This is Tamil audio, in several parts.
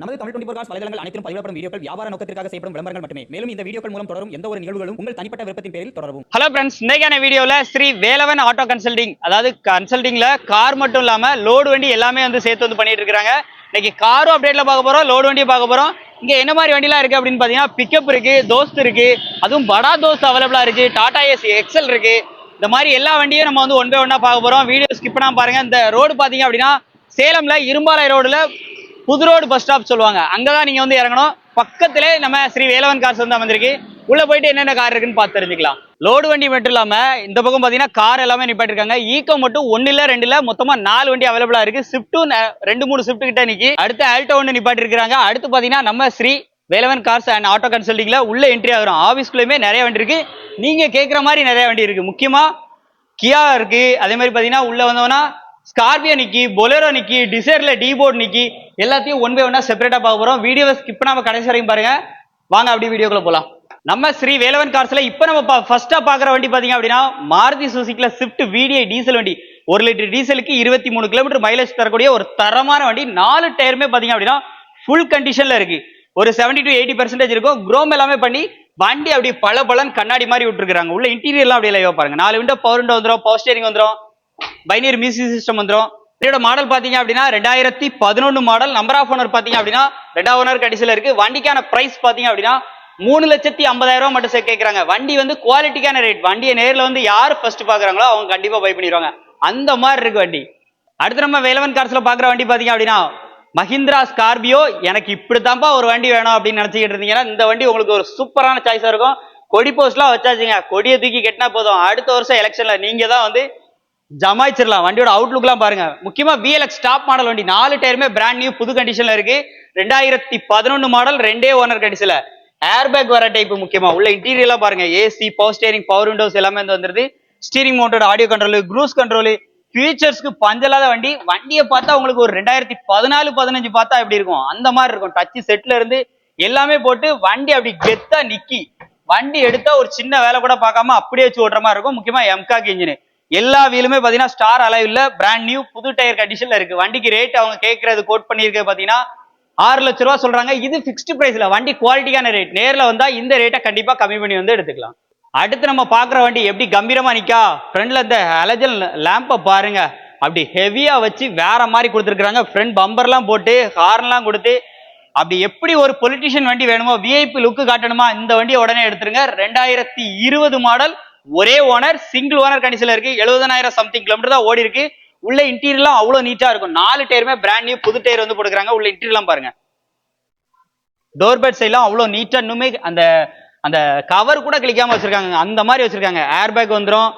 நமது தமிழ் டுவெண்டி ஃபோர் காஸ் வலைதளங்கள் அனைத்தும் பதிவிடப்படும் வீடியோக்கள் வியாபார நோக்கத்திற்காக செய்யப்படும் விளம்பரங்கள் மட்டுமே. மேலும் இந்த வீடியோக்கள் மூலம் தொடரும் எந்த ஒரு நிகழ்வுகளும் உங்கள் தனிப்பட்ட விருப்பத்தின் பேரில் தொடரும் ஹலோ ஃப்ரெண்ட்ஸ் இன்னைக்கான வீடியோவில் ஸ்ரீ வேலவன் ஆட்டோ கன்சல்டிங் அதாவது கன்சல்டிங்ல கார் மட்டும் இல்லாம லோடு வண்டி எல்லாமே வந்து சேர்த்து வந்து பண்ணிட்டு இருக்காங்க. இன்னைக்கு காரும் அப்டேட்ல பார்க்க போறோம் லோடு வண்டியும் பார்க்க போறோம். இங்க என்ன மாதிரி வண்டிலாம் இருக்கு அப்படின்னு பாத்தீங்கன்னா பிக்கப் இருக்கு தோஸ்த் இருக்கு அதுவும் படா தோஸ்த் அவைலபிளா இருக்கு டாடா ஏசி எக்ஸல் இருக்கு. இந்த மாதிரி எல்லா வண்டியும் நம்ம வந்து ஒன் பை ஒன்னா பார்க்க போறோம். வீடியோ ஸ்கிப் பண்ணாம பாருங்க. இந்த ரோடு பாத்தீங்க அப்படின்னா சேலம்ல இரும்பாலை ரோடுல புது ரோடு பஸ் ஸ்டாப் சொல்லுவாங்க. அங்கதான் நீங்க வந்து இறங்கணும். பக்கத்திலே நம்ம ஸ்ரீ வேலவன் கார்ஸ் வந்து வந்திருக்கு உள்ள போயிட்டு என்னென்ன கார் இருக்குன்னு பார்த்து தெரிஞ்சுக்கலாம். லோடு வண்டி மட்டும் இல்லாம இந்த பக்கம் பாத்தீங்கன்னா கார் எல்லாமே நிப்பாட்டிருக்காங்க. ஈக்கோ மட்டும் ஒன்னு இல்ல ரெண்டு இல்ல மொத்தமா நாலு வண்டி அவைலபிளா இருக்கு. ஸ்விஃப்ட்டும் ரெண்டு மூணு ஸ்விஃப்ட் கிட்ட நிக்கி. அடுத்து ஆல்டோ ஒன்று நிப்பாட்டி இருக்காங்க அடுத்து பாத்தீங்கன்னா நம்ம Shri Velavan cars and auto கன்சல்டிங்ல உள்ள என்ட்ரி ஆகிறோம். ஆஃபீஸ்க்குள்ளயுமே நிறைய வண்டி இருக்கு. நீங்க கேட்குற மாதிரி நிறைய வண்டி இருக்கு. முக்கியமா கியா இருக்கு. அதே மாதிரி பாத்தீங்கன்னா உள்ள வந்தோம்னா ஸ்கார்பியோ நிக்கி பொலேரோ நிக்கி டிசைர்ல டி போர்ட் நிக்கி எல்லாத்தையும் ஒன் பை ஒன்னா செப்பரேட்டா பார்க்க போறோம். வீடியோவை ஸ்கிப் பண்ணாம கடைசி வரைக்கும் பாருங்க. வாங்க அப்படி வீடியோக்குள்ள போலாம். நம்ம ஸ்ரீ வேலவன் கார்ஸ்ல இப்போ நம்ம ஃபர்ஸ்டா பாக்குற வண்டி பாத்தீங்க அப்படின்னா மாருதி சுசுக்கில ஸ்விஃப்ட் விடிஐ டீசல் வண்டி. ஒரு லிட்டர் டீசலுக்கு இருபத்தி மூணு கிலோமீட்டர் மைலேஜ் தரக்கூடிய ஒரு தரமான வண்டி. நாலு டயருமே பாத்தீங்க அப்படின்னா ஃபுல் கண்டிஷன்ல இருக்கு. ஒரு 70 டு எயிட்டி பர்சன்டேஜ் இருக்கும். குரோம் எல்லாமே பண்ணி வண்டி அப்படி பல பலன் கண்ணாடி மாதிரி விட்டுருக்காங்க உள்ள இன்டீரியர்லாம் அப்படியே லைவா பாருங்க. நாலு விண்டோ பவர் விண்டோ வந்துடும் பவர் ஸ்டேரிங் வந்துடும் பைனியர் மியூசிக் சிஸ்டம் வந்துடும் இதோட மாடல் பாத்தீங்க அப்படின்னா ரெண்டாயிரத்தி பதினொன்று மாடல் நம்பர் ஆஃப் ஓனர் பாத்தீங்க அப்படின்னா ரெண்டாவது ஓனர் கடைசியில் இருக்கு. வண்டிக்கான பிரைஸ் பாத்தீங்க அப்படின்னா மூணு லட்சத்தி ஐம்பதாயிரம் ரூபாய் மட்டும் சே- கேக்குறாங்க. வண்டி வந்து குவாலிட்டிக்கான ரேட் வண்டியை நேரில் வந்து யார் ஃபர்ஸ்ட் பாக்குறாங்களோ அவங்க கண்டிப்பா பை பண்ணிடுவாங்க. அந்த மாதிரி இருக்கு வண்டி. அடுத்து நம்ம வேலவன் கார்ஸ்ல பாக்குற வண்டி பாத்தீங்க அப்படின்னா மஹிந்திரா ஸ்கார்பியோ எனக்கு இப்படித்தான்ப்பா ஒரு வண்டி வேணும் அப்படின்னு நினைச்சுக்கிட்டு இருந்தீங்கன்னா இந்த வண்டி உங்களுக்கு ஒரு சூப்பரான சாய்ஸா இருக்கும். கொடி போஸ்ட்லாம் வச்சாச்சுங்க. கொடியை தூக்கி கட்டினா போதும். அடுத்த வருஷம் எலெக்ஷன்ல நீங்க தான் வந்து ஜமாய்ச்சிடலாம். வண்டியோட அவுட்லுக்லாம் பாருங்க. முக்கியமா விஎல்எக்ஸ் டாப் மாடல் வண்டி. நாலு டயருமே பிராண்ட் நியூ புது கண்டிஷன்ல இருக்கு. ரெண்டாயிரத்தி பதினொன்னு மாடல் ரெண்டே ஓனர் கண்டிஷன்ல ஏர் பேக் வர டைப் முக்கியமா. உள்ள இன்டீரியர்லாம் பாருங்க. AC power steering power windows எல்லாமே வந்து வந்துருது. ஸ்டீரிங் மவுண்டோட ஆடியோ கண்ட்ரோல் க்ரூஸ் கண்ட்ரோல் ஃபியூச்சர்ஸ்க்கு பஞ்சலாத வண்டி. வண்டியை பார்த்தா உங்களுக்கு ஒரு ரெண்டாயிரத்தி பதினாலு பதினஞ்சு பார்த்தா எப்படி இருக்கும்? அந்த மாதிரி இருக்கும். டச்சு செட்ல இருந்து எல்லாமே போட்டு வண்டி அப்படி கெத்தா நிக்கி. வண்டி எடுத்தா ஒரு சின்ன வேலை கூட பார்க்காம அப்படியே வச்சு ஓடுற மாதிரி இருக்கும். முக்கியமா எம்காக் இன்ஜின் எல்லா வீலுமே பாத்தீங்கன்னா ஸ்டார் அலைவ்ல பிராண்ட் நியூ புது டயர் கண்டிஷன்ல இருக்கு. வண்டிக்கு ரேட் அவங்க கேட்கறது கோட் பண்ணியிருக்க பாத்தீங்கன்னா ஆறு லட்ச ரூபா சொல்றாங்க. இது ஃபிக்ஸ்டு பிரைஸ்ல வண்டி குவாலிட்டியான ரேட் நேர்ல வந்தா இந்த ரேட்டை கண்டிப்பா கம்மி பண்ணி வந்து எடுத்துக்கலாம். அடுத்து நம்ம பாக்குற வண்டி எப்படி கம்பீரமா நிக்கா? ஃப்ரண்ட்ல இந்த அலஜல் லேம்பை பாருங்க. அப்படி ஹெவியா வச்சு வேற மாதிரி கொடுத்துருக்காங்க ஃப்ரண்ட் பம்பர்லாம் போட்டு ஹார்ன்லாம் கொடுத்து அப்படி எப்படி ஒரு பொலிட்டிஷியன் வண்டி வேணுமோ விஐபி லுக்கு காட்டணுமா? இந்த வண்டியை உடனே எடுத்துருங்க. ரெண்டாயிரத்தி இருபது மாடல் ஒரே ஓனர் சிங்கிள் ஓனர் கண்டிஷன்ல இருக்கு. எழுபதனாயிரம் சம்திங் கிலோமீட்டர் தான் ஓடி இருக்கு. உள்ள இன்டீரியர்லாம் அவ்வளவு நீட்டா இருக்கும். நாலு டயருமே பிராண்ட் நியூ புது டயர் வந்து போட்டுக்கிறாங்க. உள்ள இன்டீரியர்லாம் பாருங்க. டோர் பெட் சைட்லாம் அவ்வளோ நீட்டா இன்னுமே அந்த அந்த கவர் கூட கிளிக்காம வச்சிருக்காங்க. அந்த மாதிரி வச்சிருக்காங்க. ஏர் பேக் வந்துடும்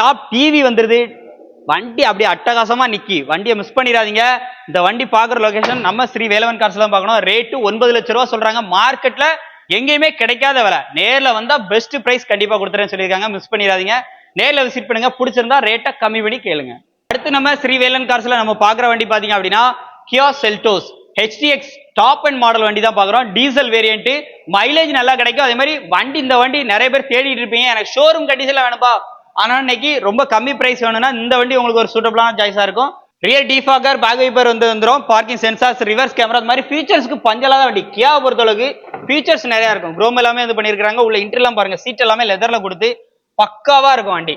டாப் டிவி வந்துருது. வண்டி அப்படியே அட்டகாசமா நிக்கி. வண்டியை மிஸ் பண்ணிடாதீங்க. இந்த வண்டி பாக்குற லொகேஷன் நம்ம ஸ்ரீ வேலவன் கார்ஸ் தான் பார்க்கணும் ரேட்டு ஒன்பது லட்ச ரூபா சொல்றாங்க. மார்க்கெட்ல எங்கேயுமே கிடைக்காத விலை. நேர்ல வந்தா பெஸ்ட் பிரைஸ் கண்டிப்பா கொடுத்துறேன்னு சொல்லியிருக்காங்க. மிஸ் பண்ணிடாதீங்க. நேர்ல விசிட் பண்ணுங்க. பிடிச்சிருந்தா ரேட்டை கம்மி பண்ணி கேளுங்க. அடுத்து நம்ம ஸ்ரீவேலன் கார்ஸ்ல நம்ம பாக்குற வண்டி பாத்தீங்க அப்படின்னா Kia Seltos HTX top and model வண்டி தான் பார்க்குறோம். டீசல் வேரியன்ட் மைலேஜ் நல்லா கிடைக்கும். அதே மாதிரி வண்டி இந்த வண்டி நிறைய பேர் தேடிட்டு இருப்பீங்க. எனக்கு ஷோரூம் கண்டிஷனில் வேணும்பா. ஆனால் இன்னைக்கு ரொம்ப கம்மி ப்ரைஸ் வேணும்னா இந்த வண்டி உங்களுக்கு ஒரு சூட்டபிளான சாய்ஸாக இருக்கும். ரியல் டிஃபாகர் பேக் வைப்பர் வந்து வந்துடும் பார்க்கிங் சென்சார்ஸ் ரிவர்ஸ் கேமரா அது மாதிரி ஃபீச்சர்ஸ்க்கு பஞ்சலாத வண்டி. கியா பொறுத்தளவுக்கு ஃபீச்சர்ஸ் நிறைய இருக்கும். க்ரோம் எல்லாமே இது பண்ணியிருக்காங்க உள்ள இன்டர்லாம் பாருங்க. சீட் எல்லாமே லெதரில் கொடுத்து பக்காவாக இருக்கும் வண்டி.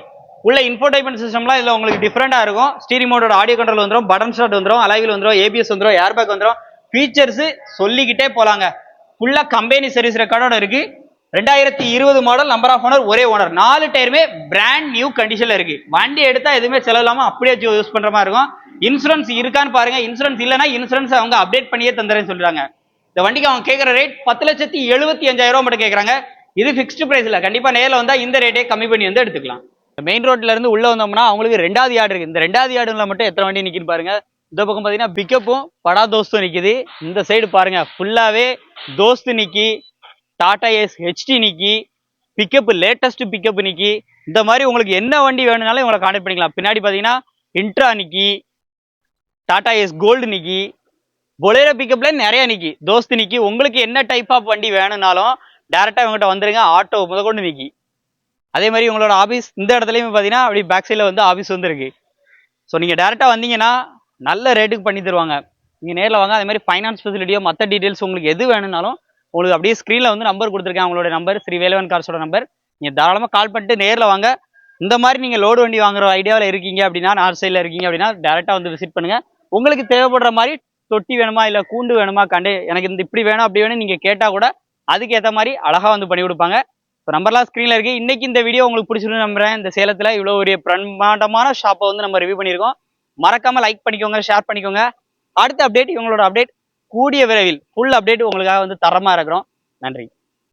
உள்ள இன்ஃபோடைன்மெண்ட் சிஸ்டம்லாம் இதில் உங்களுக்கு டிஃப்ரெண்ட்டாக இருக்கும். ஸ்டீரிங் மோடோட ஆடியோ கண்ட்ரோல் வந்துடும் பட்டன் ஸ்டார்ட் வந்துடும் அலைவில் வந்துடும் ஏபிஎஸ் ஏர் பேர் வந்துடும் ஃபீச்சர்ஸ் சொல்லிக்கிட்டே போகலாங்க ஃபுல்லாக கம்பெனி சர்வீஸ் ரெக்கார்டோட இருக்கு. ரெண்டாயிரத்தி இருபது மாடல் நம்பர் ஆஃப் ஓனர் ஒரே ஓனர் நாலு டயருமே பிராண்ட் நியூ கண்டிஷனில் இருக்கு. வண்டி எடுத்தால் எதுவுமே செலவு இல்லாமல் அப்படியே யூஸ் பண்ணுற மாதிரி இருக்கும். இன்சூரன்ஸ் இருக்கான்னு பாருங்க. இன்சூரன்ஸ் இல்லைன்னா இன்சூரன்ஸ் அவங்க அப்டேட் பண்ணியே தந்துறேன்னு சொல்றாங்க இந்த வண்டிக்கு அவங்க கேட்குற ரேட் பத்து லட்சத்தி எழுபத்தி அஞ்சாயிரம் ரூபா மட்டும் கேட்குறாங்க இது ஃபிக்ஸ்டு பிரைஸ் இல்லை. நேரில் வந்தால் இந்த ரேட்டே கம்மி பண்ணி வந்து எடுத்துக்கலாம். மெயின் ரோட்ல இருந்து உள்ள வந்தோம்னா அவங்களுக்கு ரெண்டாவது யார்டு இருக்கு. இந்த ரெண்டாவது யார்டுல மட்டும் எத்தனை வண்டி நிக்குன்னு பாருங்க. இந்த பக்கம் பாத்தீங்கன்னா பிக்கப்பும் படா தோஸ்தும் நிக்குது. இந்த சைடு பாருங்க. ஃபுல்லாவே தோஸ்து நிக்கி டாடா ஏஸ் ஹெச்டி நிக்கி பிக்கப் லேட்டஸ்ட் பிக்கப் நிக்கி. இந்த மாதிரி உங்களுக்கு என்ன வண்டி வேணும்னாலும் இவங்களை கான்டெக்ட் பண்ணிக்கலாம். பின்னாடி பாத்தீங்கன்னா இன்ட்ரா நிக்கி டாடா ஏஸ் கோல்டு நிக்கி பொலேரோ பிக்கப்ல நிறைய நிக்கி. தோஸ்து நிக்கி. உங்களுக்கு என்ன டைப் ஆஃப் வண்டி வேணும்னாலும் டேரெக்டாக இவங்ககிட்ட வந்துருங்க. ஆட்டோ முதற்கொண்டு நிக்கி. அதே மாதிரி உங்களோட ஆஃபீஸ் இந்த இடத்துலையுமே பார்த்தீங்கன்னா அப்படி பேக் சைடில் வந்து ஆஃபீஸ் வந்துருக்கு ஸோ நீங்கள் டேரெக்டாக வந்தீங்கன்னா நல்ல ரேட்டுக்கு பண்ணி தருவாங்க. நீங்கள் நேரில் வாங்க. அதே மாதிரி ஃபைனான்ஸ் ஃபெசிலிட்டியோ மற்ற டீட்டெயில்ஸ் உங்களுக்கு எது வேணும்னாலும் உங்களுக்கு அப்படியே ஸ்க்ரீனில் வந்து நம்பர் கொடுத்துருக்கேன். அவங்களோட நம்பர் ஸ்ரீ வேலவன் கார்ஸோட நம்பர் நீங்கள் தாராளமாக கால் பண்ணிட்டு நேரில் வாங்க. இந்த மாதிரி நீங்கள் லோடு வண்டி வாங்குற ஐடியாவில் இருக்கீங்க அப்படின்னா நார்த் சைடில் இருக்கீங்க அப்படின்னா டேரெக்டாக வந்து விசிட் பண்ணுங்கள் உங்களுக்கு தேவைப்படுற மாதிரி தொட்டி வேணுமா இல்லை கூண்டு வேணுமா கண்டு எனக்கு இந்த இப்படி வேணும் அப்படி வேணும் நீங்க கேட்டா கூட அதுக்கு ஏற்ற மாதிரி அழகா வந்து பண்ணி கொடுப்பாங்க. இப்போ நம்பர்லாம் ஸ்க்ரீனில் இருக்குது இன்னைக்கு இந்த வீடியோ உங்களுக்கு பிடிச்சிருந்து நம்புறேன். இந்த சேலத்தில் இவ்வளோ ஒரு பிரம்மாண்டமான ஷாப்பை வந்து நம்ம ரிவ்யூ பண்ணியிருக்கோம். மறக்காம லைக் பண்ணிக்கோங்க ஷேர் பண்ணிக்கோங்க. அடுத்த அப்டேட் இவங்களோட அப்டேட் கூடிய விரைவில் ஃபுல் அப்டேட் உங்களுக்காக வந்து தரமா இருக்கிறோம். நன்றி.